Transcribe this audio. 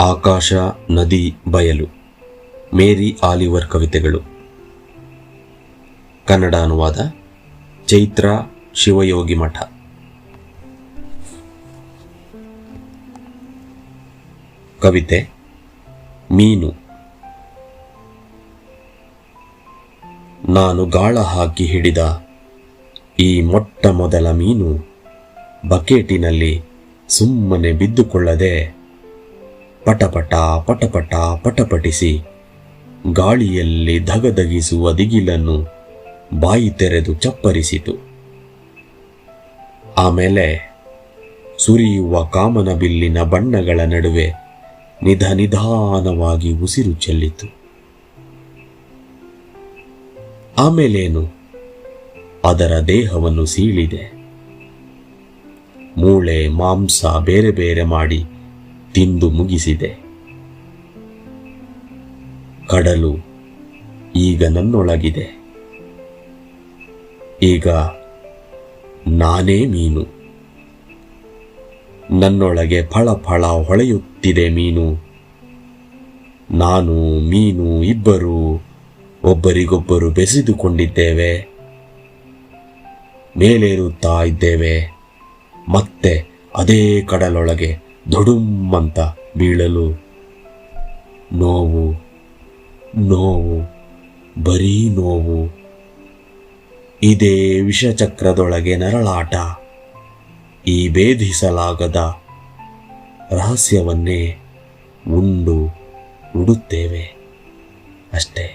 ಆಕಾಶ, ನದಿ, ಬಯಲು. ಮೇರಿ ಆಲಿವರ್ ಕವಿತೆಗಳು. ಕನ್ನಡ ಅನುವಾದ, ಚೈತ್ರ ಶಿವಯೋಗಿ ಮಠ. ಕವಿತೆ, ಮೀನು. ನಾನು ಗಾಳ ಹಾಕಿ ಹಿಡಿದ ಈ ಮೊಟ್ಟ ಮೊದಲ ಮೀನು ಬಕೆಟಿನಲ್ಲಿ ಸುಮ್ಮನೆ ಬಿದ್ದುಕೊಳ್ಳದೆ ಪಟಪಟ ಪಟಪಟ ಪಟಪಟಿಸಿ ಗಾಳಿಯಲ್ಲಿ ಧಗಧಗಿಸುವ ದಿಗಿಲನ್ನು ಬಾಯಿ ತೆರೆದು ಚಪ್ಪರಿಸಿತು. ಆಮೇಲೆ ಸುರಿಯುವ ಕಾಮನ ಬಿಲ್ಲಿನ ಬಣ್ಣಗಳ ನಡುವೆ ನಿಧ ನಿಧಾನವಾಗಿ ಉಸಿರು ಚೆಲ್ಲಿತು. ಆಮೇಲೇನು? ಅದರ ದೇಹವನ್ನು ಸೀಳಿದೆ. ಮೂಳೆ, ಮಾಂಸ ಬೇರೆ ಬೇರೆ ಮಾಡಿ ತಿಂದು ಮುಗಿಸಿದೆ. ಕಡಲು ಈಗ ನನ್ನೊಳಗಿದೆ. ಈಗ ನಾನೇ ಮೀನು. ನನ್ನೊಳಗೆ ಫಳ ಫಳ ಹೊಳೆಯುತ್ತಿದೆ ಮೀನು. ನಾನು, ಮೀನು ಇಬ್ಬರು, ಒಬ್ಬರಿಗೊಬ್ಬರು ಬೆಸೆದುಕೊಂಡಿದ್ದೇವೆ. ಮೇಲೇರುತ್ತಾ ಇದ್ದೇವೆ. ಮತ್ತೆ ಅದೇ ಕಡಲೊಳಗೆ ದೊಡುಮ್ಮಂತ ಬೀಳಲು ನೋವು ನೋವು, ಬರೀ ನೋವು. ಇದೇ ವಿಷಚಕ್ರದೊಳಗೆ ನರಳಾಟ, ಈ ಭೇದಿಸಲಾಗದ ರಹಸ್ಯವನ್ನೇ ಉಂಡು ಉಡುತ್ತೇವೆ ಅಷ್ಟೇ.